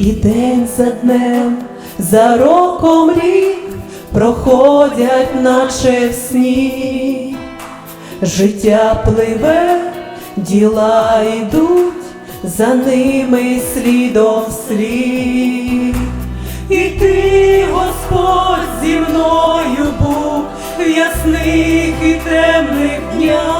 І день за днем, за роком рік проходять, наче в сні. Життя пливе, діла йдуть, за ними слідом слід. І ти, Господь, зі мною був в ясних і темних днях.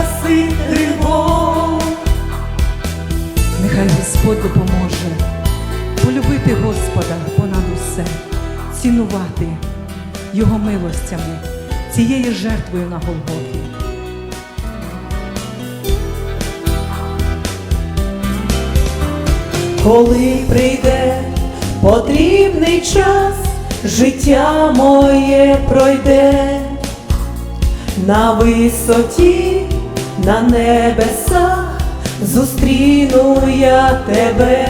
Часи тривог. Нехай Господь допоможе полюбити Господа понад усе, цінувати Його милостями, цією жертвою на Голгофі. Коли прийде потрібний час, життя моє пройде на висоті, на небесах зустріну я тебе,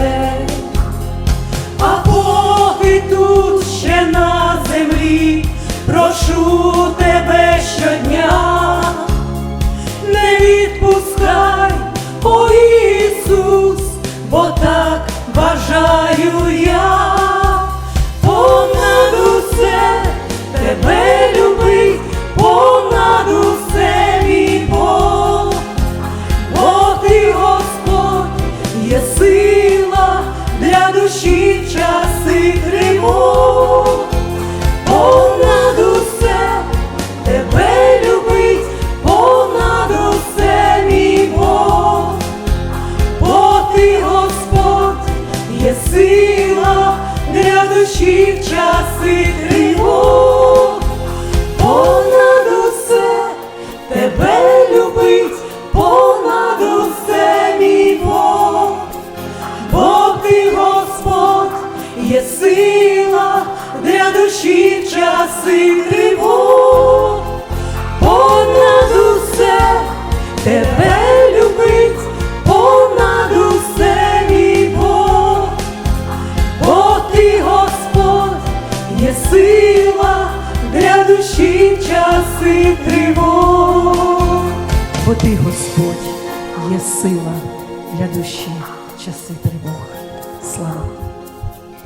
а поки тут ще на землі, прошу тебе щодня сила для душі часи тривог. Понад усе тебе любить, понад усе мій Бог, бо ти, Господь, є сила для душі часи тривог. Часи тривог. Понад усе тебе любить, понад усе мій. Бо ти, Господь, є сила для душі часи тривог. Бо ти, Господь, є сила для душі часи тривог. Слава!